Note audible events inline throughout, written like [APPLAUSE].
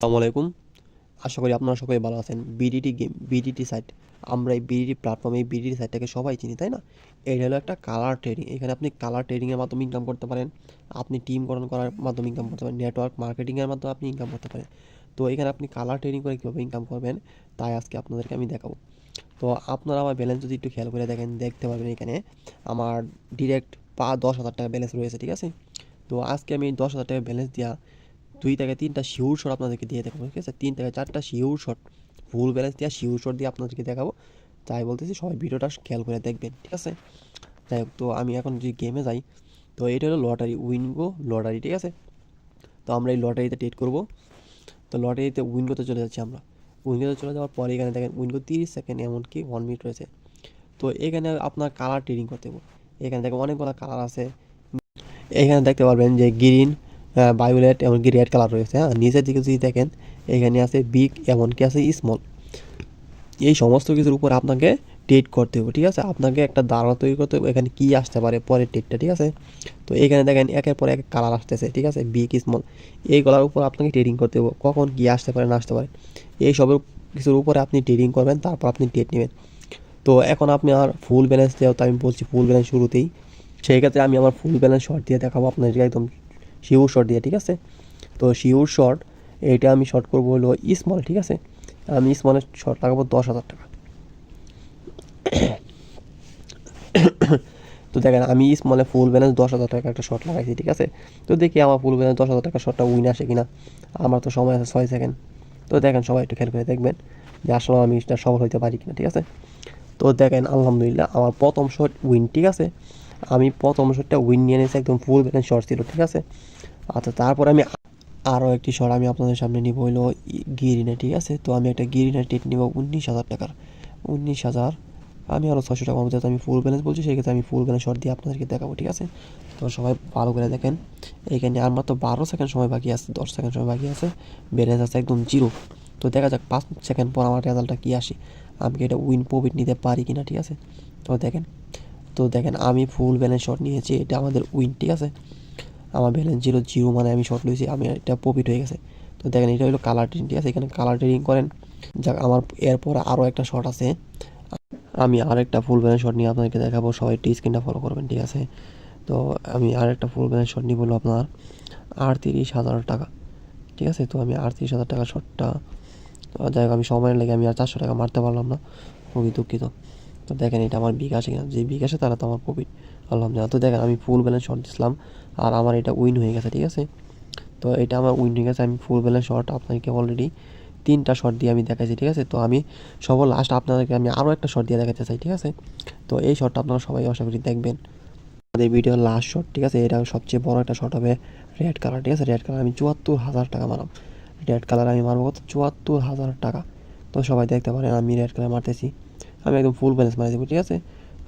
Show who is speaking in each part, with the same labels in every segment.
Speaker 1: আসসালামু আলাইকুম। আশা করি আপনারা সবাই ভালো আছেন। বিডিটি গেম বিডিটি সাইট আমরা এই বিডিটি প্ল্যাটফর্মে এই বিডিটি সাইটটাকে সবাই চিনি, তাই না? এটা হলো একটা কালার ট্রেডিং এখানে আপনি কালার ট্রেডিংয়ের মাধ্যমে ইনকাম করতে পারেন। আপনি টিম গঠন করার মাধ্যমে ইনকাম করতে পারেন। নেটওয়ার্ক মার্কেটিংয়ের মাধ্যমে আপনি ইনকাম করতে পারেন। তো এখানে আপনি কালার ট্রেডিং করে কীভাবে ইনকাম করবেন, তাই আজকে আপনাদেরকে আমি দেখাবো। তো আপনারা আমার ব্যালেন্স যদি একটু খেয়াল করে দেখেন, দেখতে পারবেন এখানে আমার ডিরেক্ট পা দশ হাজার টাকা ব্যালেন্স রয়েছে, ঠিক আছে? তো আজকে আমি দশ হাজার টাকা ব্যালেন্স দেওয়া দুই থেকে তিনটা শিউর শট আপনাদেরকে দিয়ে দেখাবো, ঠিক আছে? তিন থেকে চারটা শিউর শট ফুল ব্যালেন্স দিয়ে শিউর শট দিয়ে আপনাদেরকে দেখাবো। তাই বলতেছি, সবাই ভিডিওটা খেয়াল করে দেখবেন, ঠিক আছে? যাই হোক, তো আমি এখন যদি গেমে যাই, তো এটা হলো লটারি উইনগো লটারি ঠিক আছে? তো আমরা এই লটারিতে ট্রেড করব। তো লটারিতে উইনগোতে চলে যাচ্ছি আমরা। উইনগোতে চলে যাওয়ার পরে এখানে দেখেন উইনগো তিরিশ সেকেন্ড এমনকি ওয়ান মিনিট রয়েছে। তো এখানে আপনার কালার ট্রেডিং করতে হবে। এখানে দেখেন অনেকগুলো কালার আছে। এখানে দেখতে পারবেন যে গ্রিন বায়োলেট এমনকি রেড কালার রয়েছে হ্যাঁ? নিচের দিকে যদি দেখেন, এখানে আছে বিগ এমনকি আছে স্মল এই সমস্ত কিছুর উপর আপনাকে ট্রেড করতে হবে, ঠিক আছে? আপনাকে একটা ধারণা তৈরি করতে হবে এখানে কী আসতে পারে পরের ট্রেডটা ঠিক আছে? তো এখানে দেখেন, একের পর এক কালার আসতেছে, ঠিক আছে? বিগ স্মল এইগুলোর উপর আপনাকে ট্রেডিং করতে হবে, কখন কী আসতে পারে, না আসতে পারে। এই সবের কিছুর উপরে আপনি ট্রেডিং করবেন, তারপর আপনি ট্রেড নেবেন। তো এখন আপনি আর ফুল ব্যালেন্স দেওয়া তো আমি বলছি ফুল ব্যালেন্স শুরুতেই, সেই ক্ষেত্রে আমি আমার ফুল ব্যালেন্স শর্ট দিয়ে দেখাবো আপনাদেরকে একদম শিউর শর্ট দিয়ে, ঠিক আছে? তো শিউর শর্ট এটা আমি শর্ট করব হলো স্মল ঠিক আছে? আমি স্মলের শর্ট লাগাবো দশ হাজার টাকা। [COUGHS] তো দেখেন, আমি স্মলে ফুল ব্যালেন্স দশ হাজার টাকা একটা শর্ট লাগাইছি, ঠিক আছে? তো দেখি আমার ফুল ব্যালেন্স দশ হাজার টাকা শর্টটা উইন আসে কিনা। আমার তো সময় আছে ছয় সেকেন্ড তো দেখেন, সবাই একটু খেয়াল করে দেখবেন যে আসলে আমি এটা সফল হইতে পারি কিনা, ঠিক আছে? তো দেখেন, আলহামদুলিল্লাহ, আমার প্রথম শট উইন ঠিক আছে? আমি প্রথম শটটা উইন নিয়ে নিয়েছি, একদম ফুল ব্যালেন্স শট ছিল, ঠিক আছে? আচ্ছা তারপর আমি আরও একটি শট আমি আপনাদের সামনে নিব, হইল গিরিনে, ঠিক আছে? তো আমি একটা গিরিনে টেট নিব, উনিশ হাজার টাকার। উনিশ হাজার, আমি আরও ছশো টাকা মতো আমি ফুল ব্যালেন্স বলছি, সেই ক্ষেত্রে আমি ফুল ব্যালেন্স শর্ট দিয়ে আপনাদেরকে দেখাবো, ঠিক আছে? তো সবাই ভালো করে দেখেন এইখানে আর মাত্র বারো সেকেন্ড সময় বাকি আছে, দশ সেকেন্ড সময় বাকি আছে ব্যালেন্স আছে একদম জিরো তো দেখা যাক, পাঁচ সেকেন্ড পর আমার রেজাল্টটা কী আসে, আমি কি এটা উইন প্রফিট নিতে পারি কি না ঠিক আছে? তো দেখেন তো দেখেন আমি ফুল ব্যালেন্স শট নিয়েছি, এটা আমাদের উইন ঠিক আছে? আমার ব্যালেন্স জিরো জিরো মানে আমি শর্ট লইছি, আমি এটা প্রফিট হয়ে গেছে। তো দেখেন এটা হলো কালার ট্রেডিং ঠিক আছে? এখানে কালার ট্রেডিং করেন। যাক, আমার এরপর আরও একটা শট আছে। আমি আরেকটা ফুল ব্যালেন্স শট নিয়ে আপনাদেরকে দেখাবো, সবাই টি স্ক্রিনটা ফলো করবেন, ঠিক আছে? তো আমি আরেকটা ফুল ব্যালেন্স শট নিয়ে বলব আপনার আটত্রিশ হাজার টাকা, ঠিক আছে? তো আমি আটত্রিশ হাজার টাকা শটটা যাই হোক, আমি সময়ের লেগে আমি আর চারশো টাকা মারতে পারলাম না। খুবই দুঃখিত। তো দেখেন এটা আমার বিকাশে কিনা? যে বিকাশে তারা তো আমার প্রফিট আলহামদুলিল্লাহ তো দেখেন আমি ফুল ব্যালেন্স শট দিছিলাম, আর আমার এটা উইন হয়ে গেছে, ঠিক আছে? তো এটা আমার উইন হয়ে গেছে, আমি ফুল ব্যালেন্স শট আপনাকে অলরেডি তিনটা শট দিয়ে আমি দেখাইছি, ঠিক আছে? তো আমি সব লাস্ট আপনাদেরকে আমি আরও একটা শট দিয়ে দেখাতে চাই, ঠিক আছে? তো এই শটটা আপনারা সবাই আশা করি দেখবেন। আমাদের ভিডিওর লাস্ট শট ঠিক আছে? এটা সবচেয়ে বড় একটা শট হবে রেড কালার ঠিক আছে? রেড কালার আমি চুয়াত্তর হাজার টাকা মারাম রেড কালার আমি মারবো কত? চুয়াত্তর হাজার টাকা। তো সবাই দেখতে পারেন, আমি রেড কালার মারতেছি। আমি একদম ফুল ব্যালেন্স মারি দেবো, ঠিক আছে?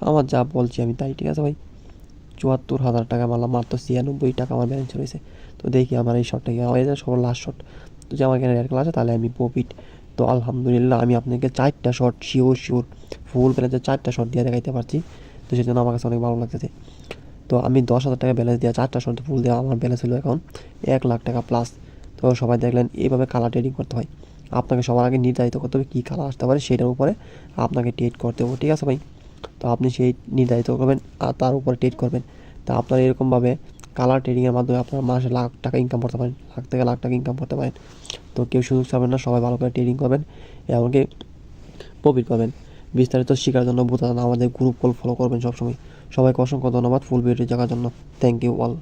Speaker 1: আমার যা বলছি আমি তাই, ঠিক আছে ভাই? চুয়াত্তর হাজার টাকা মারলাম মাত্র ছিয়ানব্বই টাকা আমার ব্যালেন্স রয়েছে। তো দেখি আমার এই শটটা আমার এটা সবার লাস্ট শট তো যে আমার এখানে রেড কালার আছে, তাহলে আমি প্রফিট তো আলহামদুলিল্লাহ, আমি আপনাকে চারটা শট শিওর শিওর ফুল ব্যালেন্সে চারটা শট দিয়ে দেখাইতে পারছি। তো সেজন্য আমার কাছে অনেক ভালো লাগতেছে। তো আমি দশ হাজার টাকা ব্যালেন্স দেওয়া চারটা শট ফুল দেওয়া আমার ব্যালেন্স হলো এখন এক লাখ টাকা প্লাস তো সবাই দেখলেন, এইভাবে কালার ট্রেডিং করতে হয়। আপনাকে সবার আগে নির্ধারিত করতে হবে কী কালার আসতে পারে সেটার উপরে আপনাকে ট্রেড করতে হবে, ঠিক আছে ভাই? তো আপনি সেই নির্ধারিত করবেন আর তার উপরে ট্রেড করবেন। তা আপনার এরকমভাবে কালার ট্রেডিংয়ের মাধ্যমে আপনার মাসে লাখ টাকা ইনকাম করতে পারেন, লাখ থেকে লাখ টাকা ইনকাম করতে পারেন। তো কেউ সুযোগ পাবেন না, সবাই ভালো করে ট্রেডিং করবেন এমনকি প্রফিট পাবেন। বিস্তারিত শেখার জন্য বোঝানো আমাদের গ্রুপ কল ফলো করবেন সবসময়। সবাইকে অসংখ্য ধন্যবাদ ফুল ভিডিও দেখার জন্য। Thank you all